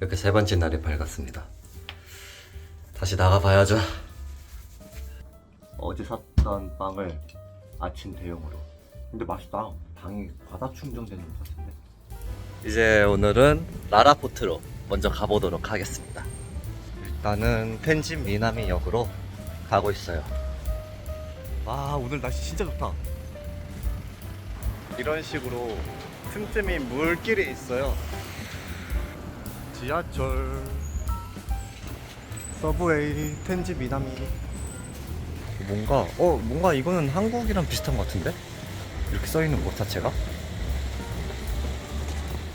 이렇게 세 번째 날이 밝았습니다. 다시 나가봐야죠. 어제 샀던 빵을 아침 대용으로. 근데 맛있다. 당이 과다 충전되는 것 같은데. 이제 오늘은 라라포트로 먼저 가보도록 하겠습니다. 일단은 텐진 미나미 역으로 가고 있어요. 와 오늘 날씨 진짜 좋다. 이런 식으로 틈틈이 물길이 있어요. 지하철, 서브웨이, 텐지 미나미. 뭔가 어 뭔가 이거는 한국이랑 비슷한 것 같은데? 이렇게 써 있는 곳 자체가?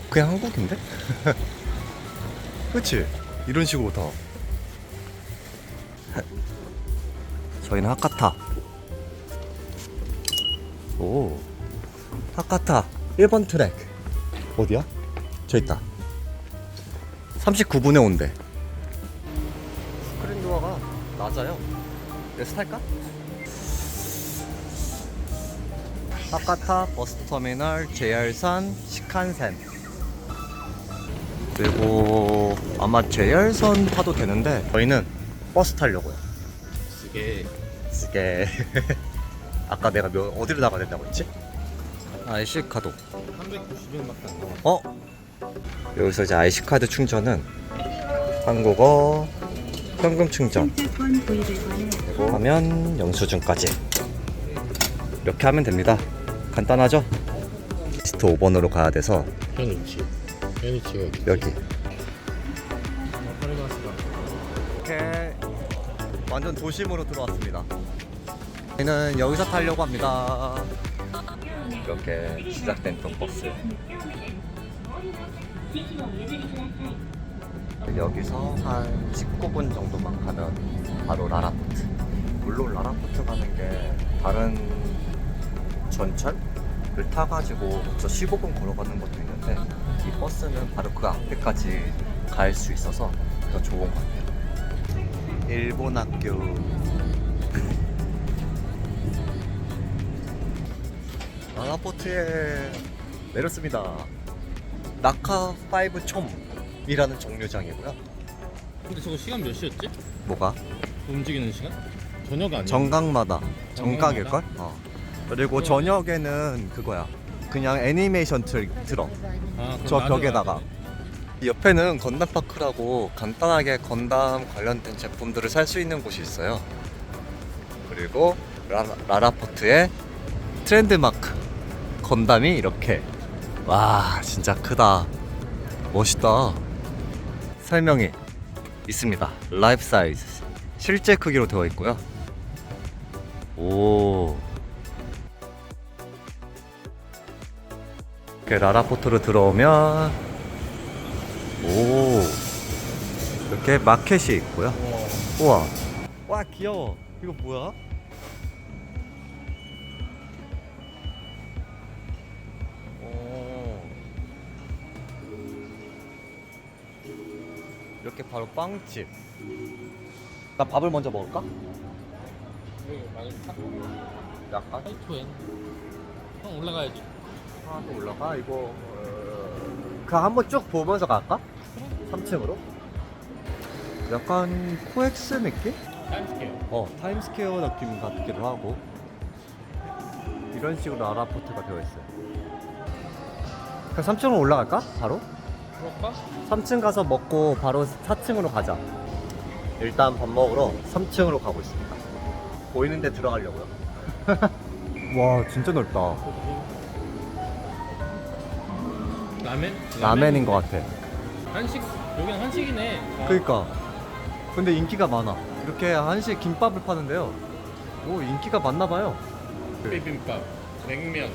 그냥 한국인데? 그치? 이런 식으로 다. 저희는 하카타. 오. 하카타 1번 트랙. 어디야? 저 있다. 39분에 온대. 스크린 도어가 낮아요. 여기서 탈까? 하카타 버스터미널 JR선 시칸센 그리고 아마 JR선 타도 되는데 저희는 버스 타려고요 이게 이게 아까 내가 몇, 어디로 나가야 된다고 했지? IC카도 390엔밖에 안 나와. 어? 여기서 이제 IC카드 충전은 한국어 현금 충전 그리고 하면 영수증까지 이렇게 하면 됩니다 간단하죠? 리스트 5번으로 가야 돼서 현우치. 현우치가 어디? 여기 아, 파리가스가. 이렇게 완전 도심으로 들어왔습니다 저희는 여기서 타려고 합니다 이렇게 시작된 버스 여기서 한 19분 정도만 가면 바로 라라포트. 물론 라라포트 가는 게 다른 전철을 타가지고 저 15분 걸어가는 것도 있는데 이 버스는 바로 그 앞에까지 갈 수 있어서 더 좋은 것 같아요. 일본 학교. 라라포트에 내렸습니다 나카 5 촘이라는 정류장이고요 근데 저거 시간 몇 시였지? 뭐가? 움직이는 시간? 저녁 아니야? 정각마다 정각일 걸? 어. 그리고 저녁에는 그거야 그냥 애니메이션 틀, 틀어 아, 그럼 저 낮에 벽에다가. 옆에는 건담파크라고 간단하게 건담 관련된 제품들을 살 수 있는 곳이 있어요 그리고 라, 라라포트의 트렌드마크 건담이 이렇게 와 진짜 크다. 멋있다. 설명이 있습니다. 라이프 사이즈. 실제 크기로 되어 있고요. 오. 이렇게 라라포트로 들어오면 오. 이렇게 마켓이 있고요. 돼. 우와. 와 귀여워. 이거 뭐야? 이렇게 바로 빵집 나 밥을 먼저 먹을까? 타. 약간 하이토엔. 형 올라가야지. 하나 더 올라가 이거 어... 그 한번 쭉 보면서 갈까? 3층으로? 약간 코엑스 느낌? 타임스케어. 어 타임스퀘어 느낌 같기도 하고 이런 식으로 아라포트가 되어 있어요 그럼 3층으로 올라갈까? 바로? 그럴까? 3층 가서 먹고 바로 4층으로 가자 일단 밥 먹으러 3층으로 가고 있습니다 보이는 데 들어가려고요 와 진짜 넓다 라멘? 라멘인 것 같아 한식. 여긴 한식이네. 아, 그니까 근데 인기가 많아 이렇게 한식 김밥을 파는데요 오 인기가 많나 봐요 비빔밥, 냉면,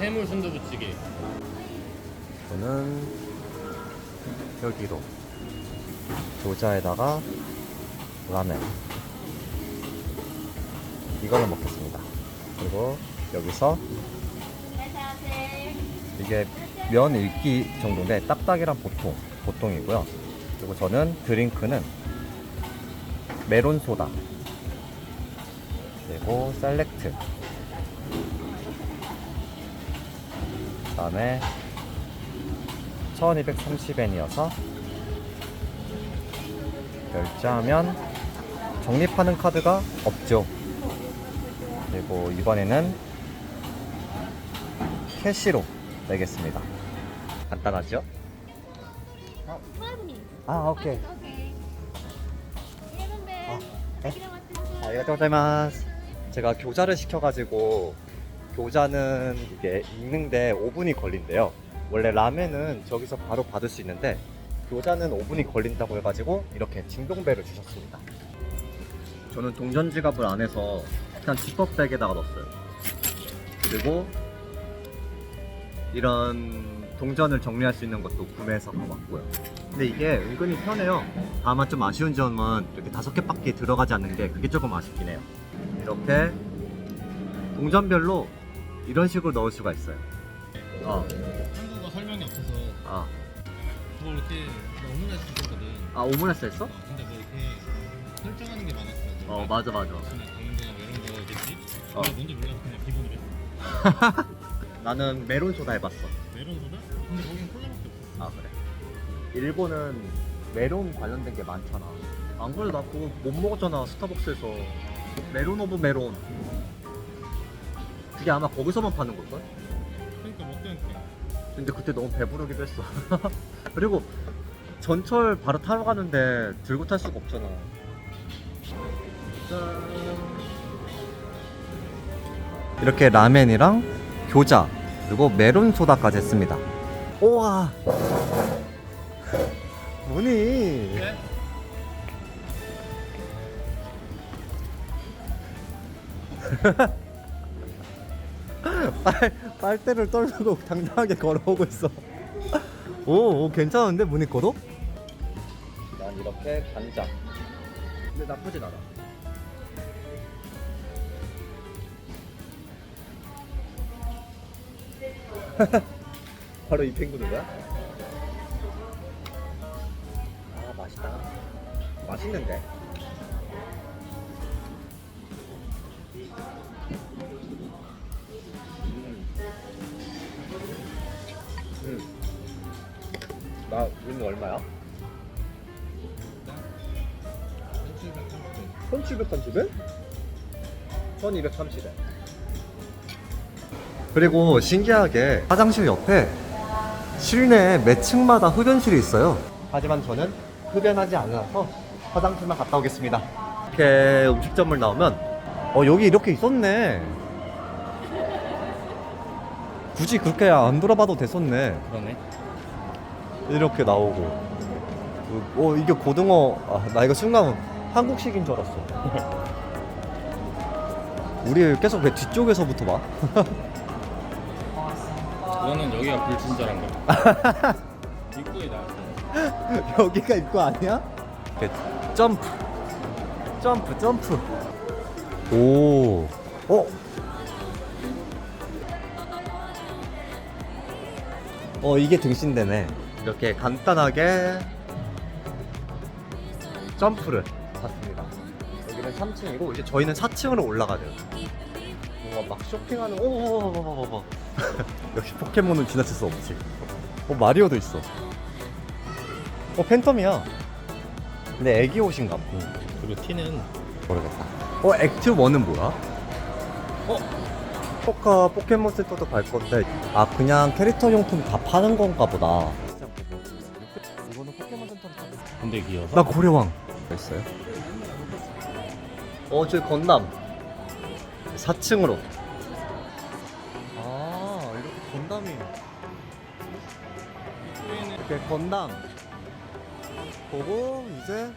해, 해물 순두부찌개. 저는 여기로 조자에다가 라멘 이거를 먹겠습니다. 그리고 여기서 이게 면 읽기 정도인데 딱딱이랑 보통 보통이고요. 그리고 저는 드링크는 메론 소다. 그리고 셀렉트. 그 다음에 1230엔이어서 결제하면 적립하는 카드가 없죠. 그리고 이번에는 캐시로 내겠습니다. 간단하죠? Minutes. 아, 오케이. 아? Okinawa 아, 이가토고자이마스. 제가 교자를 시켜가지고 교자는 이게 읽는데 5분이 걸린대요. 원래 라면은 저기서 바로 받을 수 있는데 교자는 5분이 걸린다고 해가지고 이렇게 진동배를 주셨습니다. 저는 동전 지갑을 안 해서 그냥 지퍼백에다가 넣었어요. 그리고 이런 동전을 정리할 수 있는 것도 구매해서 갖고 왔고요. 근데 이게 은근히 편해요. 다만 좀 아쉬운 점은 이렇게 다섯 개밖에 들어가지 않는 게 그게 조금 아쉽긴 해요. 이렇게 동전별로 이런 식으로 넣을 수가 있어요. 어, 어서 아, 뭐 이렇게 오므라이스 시켰거든. 아 오므라이스 했어? 어, 근데 뭐 이렇게 설정하는 게 많았어. 어, 맞아, 맞아. 그냥 당근이나 뭐 이런 거겠지? 어. 근데 뭔지 몰라서 그냥 기본으로 했어. 나는 메론 소다 해봤어. 메론 소다? 근데 거긴 콜라밖에 없어. 아 그래? 일본은 메론 관련된 게 많잖아. 안 그래도 나 그거 못 먹었잖아 스타벅스에서 메론 오브 메론. 그게 아마 거기서만 파는 걸걸? 그러니까 못 되니까. 근데 그때 너무 배부르기도 했어. 그리고 전철 바로 타러 가는데 들고 탈 수가 없잖아. 이렇게 라멘이랑 교자 그리고 메론 소다까지 했습니다. 우와. 네? 빨, 빨대를 떨고 당당하게 걸어오고 있어. 오, 오 괜찮은데 문이 걸어? 난 이렇게 간장. 근데 나쁘진 않아. 바로 이 거야? 아 맛있다. 맛있는데. 나 이거 얼마야? 1730엔? 1230엔 그리고 신기하게 화장실 옆에 실내 매 층마다 흡연실이 있어요 하지만 저는 흡연하지 않아서 화장실만 갔다 오겠습니다 이렇게 음식점을 나오면 어 여기 이렇게 있었네 굳이 그렇게 안 돌아봐도 됐었네 그러네. 이렇게 나오고 어 이게 고등어 아, 나 이거 순간 한국식인 줄 알았어 우리 계속 왜 뒤쪽에서부터 봐? 그거는 여기가 불친절한 거야. 입구에 나왔어. 여기가 입구 아니야? 이렇게 점프 점프 점프 오 어? 어 이게 등신대네 이렇게 간단하게 점프를 봤습니다. 여기는 3층이고 이제 저희는 4층으로 올라가야 돼요. 뭔가 막 쇼핑하는 오오오오오오 역시 포켓몬은 지나칠 수 없지. 어 마리오도 있어. 어 팬텀이야. 근데 애기 옷인가 봐. 그리고 티는 모르겠다. 어 액트 1은 뭐야? 어? 포카 포켓몬 센터도 갈 건데 아 그냥 캐릭터 용품 다 파는 건가 보다 근데 귀여워. 나 고래왕. 있어요? 어 저기 건담 4층으로. 아 이렇게 건담이 이렇게 건담 보고 이제.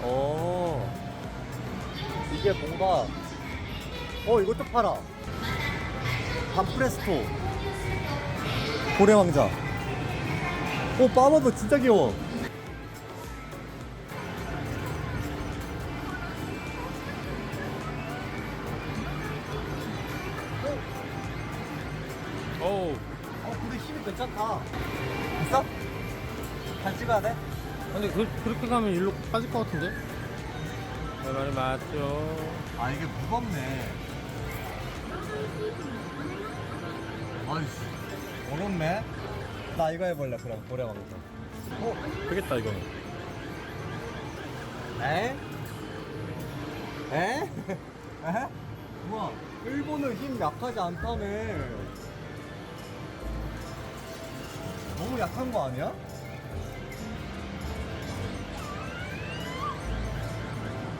어. 이게 뭔가. 어 이것도 팔아. 반프레스토. 고래 왕자. 오 빠마도 진짜 귀여워 잘 찍어야 돼? 근데 그, 그렇게 가면 일로 빠질 것 같은데? 내 말이 맞죠. 아 이게 무겁네 아이씨 어렵네 나 이거 해볼래 그럼 고래왕자 어? 되겠다 이거는. 에? 에? 에? 우와 일본은 힘 약하지 않다며 너무 약한 거 아니야?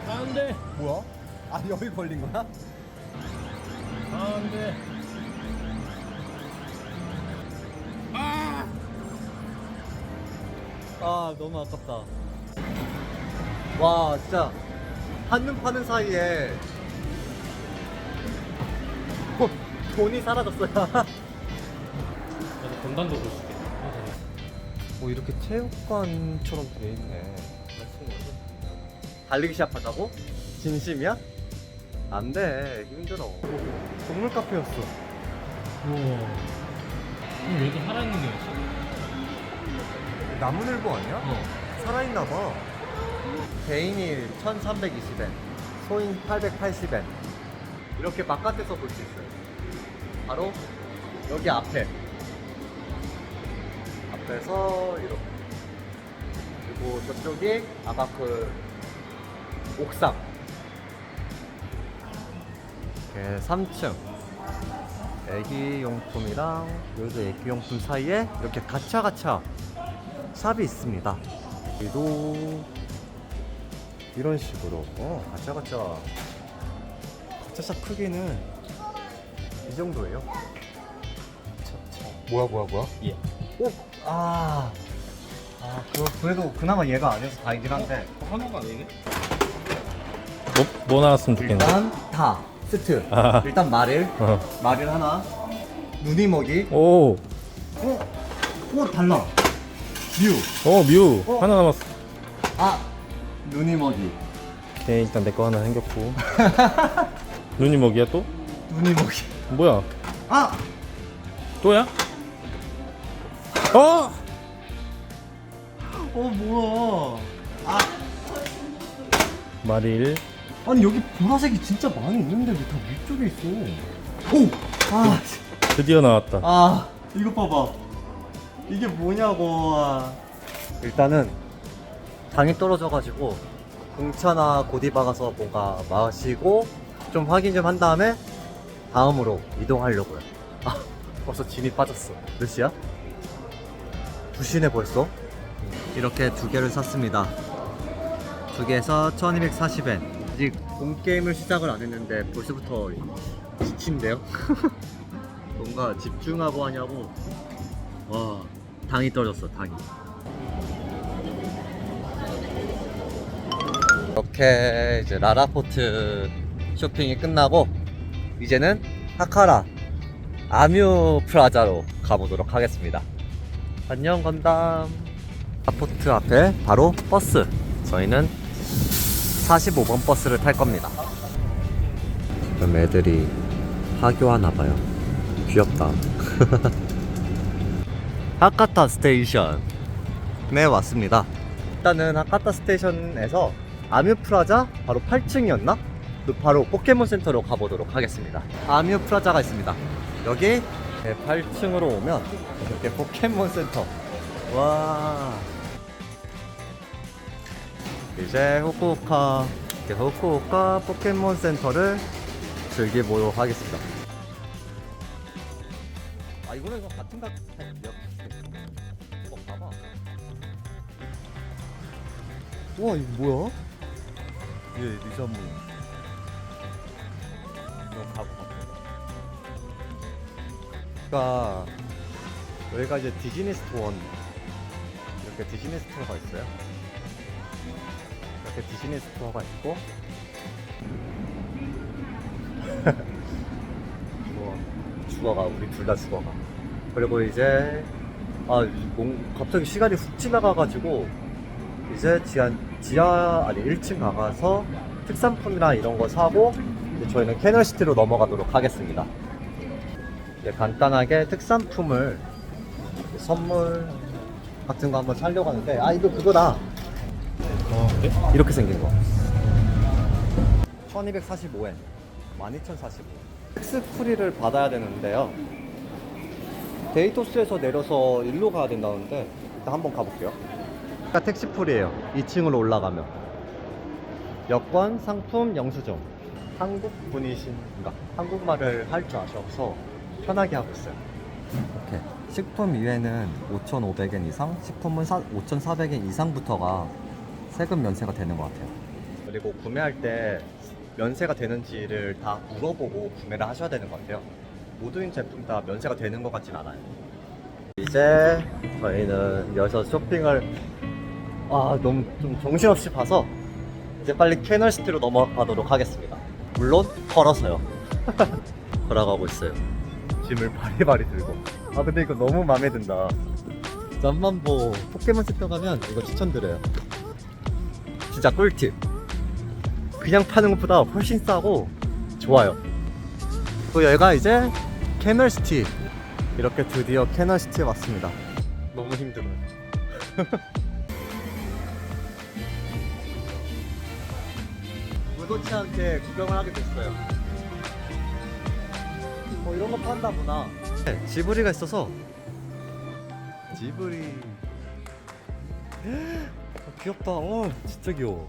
안 돼 뭐야? 아 여기 걸린 거야? 안돼 아! 너무 아깝다. 와 진짜. 한눈 파는 사이에 어, 돈이 사라졌어요. 나도 건담도 볼 수 있겠다. 뭐 이렇게 체육관처럼 돼 있네 달리기 시합하자고? 진심이야? 안 돼. 힘들어. 동물 카페였어. 우와. 그럼 여기 살아있는 게 있어? 나무늘보 아니야? 어. 살아있나봐. 개인이 1320엔 소인 880엔. 이렇게 바깥에서 볼 수 있어요. 바로 여기 앞에. 앞에서 이렇게. 그리고 저쪽이 그 옥상 이렇게 3층 애기 용품이랑 여기도 애기 용품 사이에 이렇게 가차가차 샵이 있습니다. 여기도 이런 식으로 어 가짜가짜 가짜샵 크기는 이 정도예요. 뭐야 뭐야 뭐야? 예. 오! 아, 아 그, 그래도 그나마 얘가 아니어서 다행이긴 한데 하나가 아니네? 뭐, 뭐 나왔으면 좋겠네 일단 다 세트 아. 일단 마릴 어. 마릴 하나 누니 먹이 오, 어? 어 달라 뮤 어, 뮤. 어. 하나 남았어. 아 누니 먹이 오케이, 일단 내 거 하나 생겼고. 눈이 먹이야 또? 누니 먹이 뭐야? 아! 또야? 어! 어 뭐야 아 마릴. 아니 여기 보라색이 진짜 많이 있는데 왜 다 위쪽에 있어? 오! 아, 드디어 나왔다. 아 이거 봐봐. 이게 뭐냐고. 아. 일단은 당이 떨어져가지고 공차나 고디바 가서 뭔가 마시고 좀 확인 좀 한 다음에 다음으로 이동하려고요. 아 벌써 진이 빠졌어. 몇 시야? 2시네 벌써? 이렇게 두 개를 샀습니다. 두 개에서 1240엔. 아직 본 게임을 시작을 안 했는데 벌써부터 지친데요? 뭔가 집중하고 하냐고. 와, 당이 떨어졌어, 당이. 이렇게 이제 라라포트 쇼핑이 끝나고 이제는 하카라 아뮤 프라자로 가보도록 하겠습니다. 안녕 건담. 라포트 앞에 바로 버스. 저희는 45번 버스를 탈 겁니다. 그럼 애들이 하교하나 봐요. 귀엽다. 하카타 스테이션에 왔습니다. 일단은 하카타 스테이션에서 아뮤 프라자 바로 8층이었나? 그 바로 포켓몬 센터로 가보도록 하겠습니다. 아뮤 프라자가 있습니다. 여기 8층으로 오면 이렇게 포켓몬 센터. 와. 이제 후쿠오카 이렇게 후쿠오카 포켓몬 센터를 즐겨보도록 하겠습니다. 아 이거는 이거 같은 각 어, 봐봐. 우와 이거 뭐야? 얘 리자무. 이거 가고. 그러니까 여기가 이제 디즈니 스토어 이렇게 디즈니 스토어가 있어요. 이렇게 디즈니 스토어가 있고. 우와, 죽어가. 우리 둘 다 죽어가. 그리고 이제 아 뭔, 갑자기 시간이 훅 지나가가지고 이제 지하, 지하 아니 1층 가가서 특산품이나 이런 거 사고 이제 저희는 캐널시티로 넘어가도록 하겠습니다. 이제 간단하게 특산품을 선물 같은 거 한번 사려고 하는데 아 이거 그거다 어, 그래? 이렇게 생긴 거 1245엔 12045 텍스 프리를 받아야 되는데요 데이토스에서 내려서 일로 가야 된다는데 일단 한번 가볼게요 그러니까 택시 풀이에요 2층으로 올라가면 여권, 상품, 영수증. 한국 분이신가? 한국말을 할 줄 아셔서 편하게 하고 있어요. 이렇게 식품 위에는 5,500엔 이상, 식품은 5,400엔 이상부터가 세금 면세가 되는 것 같아요. 그리고 구매할 때 면세가 되는지를 다 물어보고 구매를 하셔야 되는 것 같아요. 모든 제품 다 면세가 되는 것 같진 않아요. 이제 저희는 여기서 쇼핑을 아 너무 좀 정신없이 봐서 이제 빨리 캐널시티로 넘어가도록 하겠습니다. 물론 걸어서요. 걸어가고 있어요. 짐을 바리바리 들고. 아 근데 이거 너무 마음에 든다. 잠만보 포켓몬 센터 가면 이거 추천드려요. 진짜 꿀팁. 그냥 파는 것보다 훨씬 싸고 좋아요. 또 여기가 이제 캐널시티. 이렇게 드디어 캐널시티에 왔습니다. 너무 힘들어요. 의도치 않게 구경을 하게 됐어요. 뭐 이런 거 판다 보나. 네, 지브리가 있어서 지브리. 아, 귀엽다. 어, 진짜 귀여워.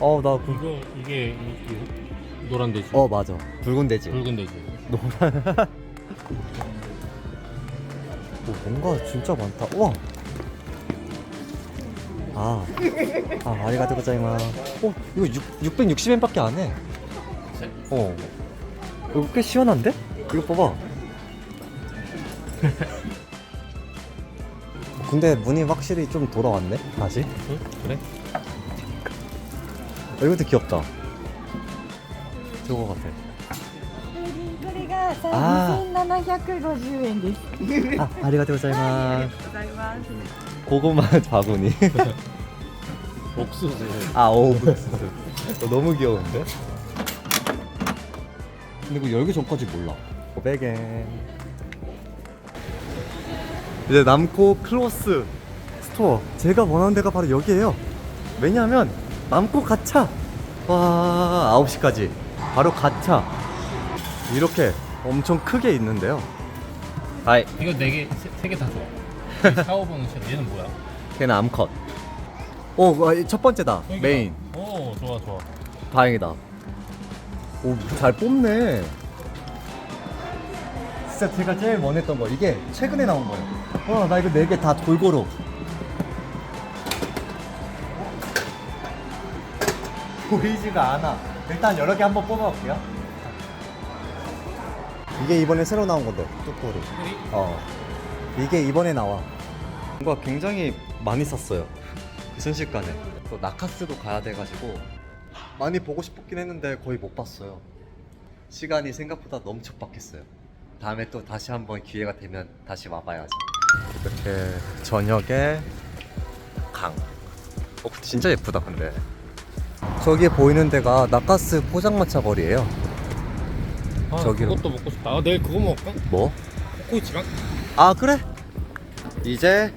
어, 나 그... 이거 이게 이- 노란 돼지. 어, 맞아. 붉은 돼지. 붉은 돼지. 노란. 오, 뭔가 진짜 많다. 우와. 아, 아, 아리가토 고자이마. 어, 이거 6, 660엔밖에 안 해. 어. 이거 꽤 시원한데? 이거 봐봐. 근데 문이 확실히 좀 돌아왔네, 다시. 응? 그래? 어, 이것도 귀엽다. 저거 같아. これがあ2750円です。 아, 아리가토 고자이마. ございます。 고구마 바구니. 옥수수. 아, 오, 어, 너무 귀여운데? 근데 이거 열기 전까지 몰라. 500엔. 이제 남코 클로스 스토어. 제가 원하는 데가 바로 여기에요. 왜냐하면 남코 가차. 와, 9시까지. 바로 가차. 이렇게 엄청 크게 있는데요. 아이, 이거 네 개 세 개다 좋아. 샤워보는 샷 얘는 뭐야? 걔는 암컷. 오, 아, 첫 번째다. 여기다. 메인. 오 좋아 좋아. 다행이다. 오, 잘 뽑네. 진짜 제가 제일 원했던 거 이게 최근에 나온 거예요. 와, 나 이거 네 개 다 골고루. 보이지가 않아. 일단 여러 개 한번 뽑아볼게요. 이게 이번에 새로 나온 건데, 뚜꾸리. 어. 이게 이번에 나와. 뭔가 굉장히 많이 샀어요. 그 순식간에. 또 나카스도 가야 돼가지고 많이 보고 싶었긴 했는데 거의 못 봤어요. 시간이 생각보다 너무 촉박했어요. 다음에 또 다시 한번 기회가 되면 다시 와봐야죠. 이렇게 저녁에 강. 어, 진짜 예쁘다 근데. 저기에 보이는 데가 나카스 포장마차 거리예요. 아, 저기로. 그것도 먹고 싶다. 아, 내일 그거 먹을까? 뭐? 코코이치랑? 아 그래? 이제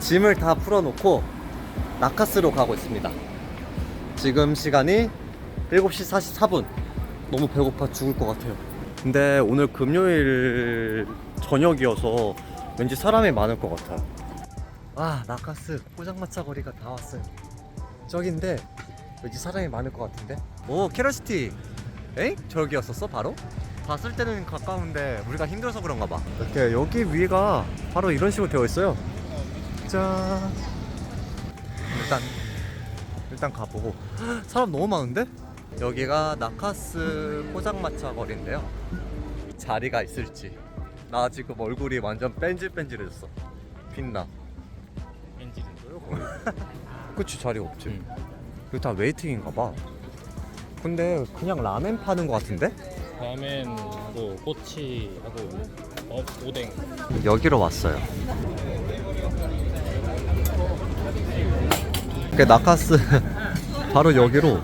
짐을 다 풀어놓고 나카스로 가고 있습니다. 지금 시간이 7시 44분. 너무 배고파 죽을 것 같아요. 근데 오늘 금요일 저녁이어서 왠지 사람이 많을 것 같아요. 아 나카스 포장마차 거리가 다 왔어요. 저긴데 왠지 사람이 많을 것 같은데? 오 캐러시티. 에이? 저기였었어 바로? 봤을 때는 가까운데 우리가 힘들어서 그런가 봐. 이렇게 여기 위가 바로 이런 식으로 되어 있어요. 짠. 일단 일단 가보고 헉, 사람 너무 많은데? 여기가 나카스 포장마차 거리인데요. 자리가 있을지. 나 지금 얼굴이 완전 뺀질뺀질해졌어. 빛나. 왠지 그치 자리 없지. 응. 여기 다 웨이팅인가 봐. 근데 그냥 라멘 파는 것 같은데? 라멘 뭐 꼬치하고 어, 오뎅. 여기로 왔어요. 그 나카스 바로 여기로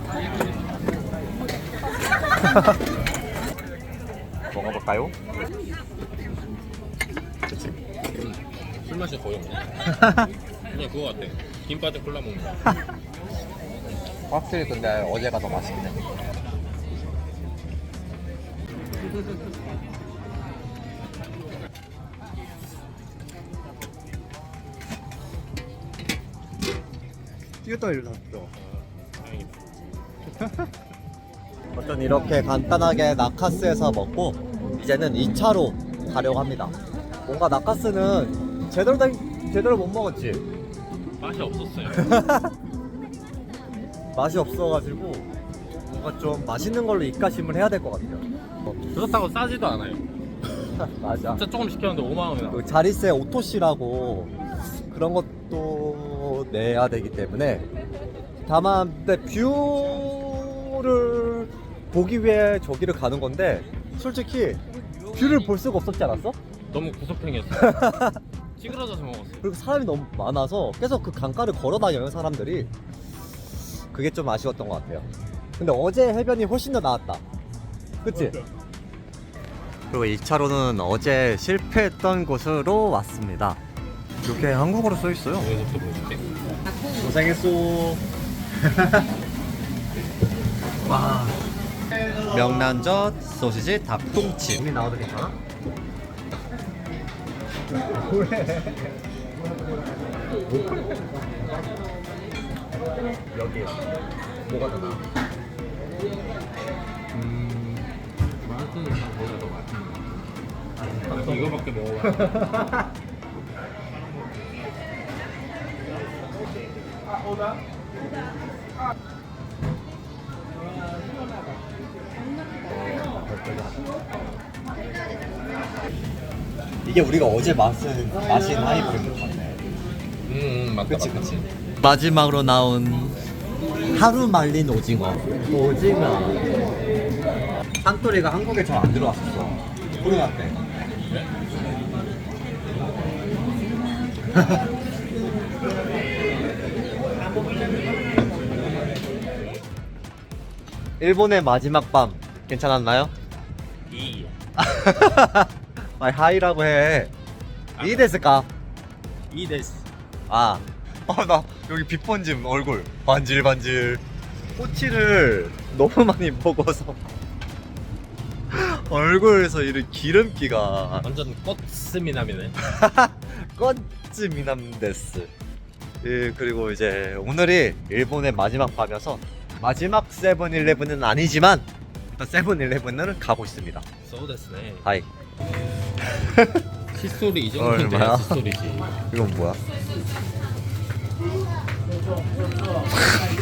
먹어볼까요? 그치? 술 맛이 거의 없네. 그냥 그거 같아. 김 빠져 콜라 먹는 거. 확실히 근데 어제가 더 맛있긴 해. 뛰었다 일어났어. 다행이다. 어떤 이렇게 간단하게 나카스에서 먹고 이제는 2차로 가려고 합니다. 뭔가 나카스는 제대로 된 제대로 못 먹었지. 맛이 없었어요. 맛이 없어가지고 뭔가 좀 맛있는 걸로 입가심을 해야 될 것 같아요. 그렇다고 싸지도 않아요. 맞아. 진짜 조금 시켰는데 5만 원이나. 그 자리세 오토시라고 그런 것도 내야 되기 때문에 다만 근데 뷰를 보기 위해 저기를 가는 건데 솔직히 뷰를 볼 수가 없었지 않았어? 너무 구석탱이었어. 찌그러져서 먹었어요. 그리고 사람이 너무 많아서 계속 그 강가를 걸어 다녀요 사람들이 그게 좀 아쉬웠던 것 같아요 근데 어제 해변이 훨씬 더 나았다 그치? 그리고 2차로는 어제 실패했던 곳으로 왔습니다 이렇게 한국어로 써 있어요 여기서부터 보여줄게. 고생했어 와 명란젓 소시지 닭똥집 이미 나와도 괜찮아? 여기요 뭐가 더 나아? 맛은 거기가 더 맛있는 거. 이거밖에 먹어봐. 이게 우리가 어제 맛은 마신 하이브리드 같네 음, 음 맞다. 그치 맞다. 그치 마지막으로 나온 하루 말린 오징어 오징어 산토리가 한국에 잘 안 들어왔었어 코로나 때 일본의 마지막 밤 괜찮았나요? 이. 아 하이라고 해. 이 데스까? 이 데스. 아. 아, 나 여기 빛번짐 얼굴 반질반질. 꼬치를 너무 많이 먹어서 얼굴에서 이런 기름기가 완전 꽃스미남이네. 껌찜이남데스. 예, 그리고 이제 오늘이 일본의 마지막 밤이어서 마지막 세븐일레븐은 아니지만 일단 세븐일레븐은 가고 있습니다. 소데스네. 하이. 칫솔이 이 정도면 얼마야? 돼야 칫솔이지. 이건 뭐야?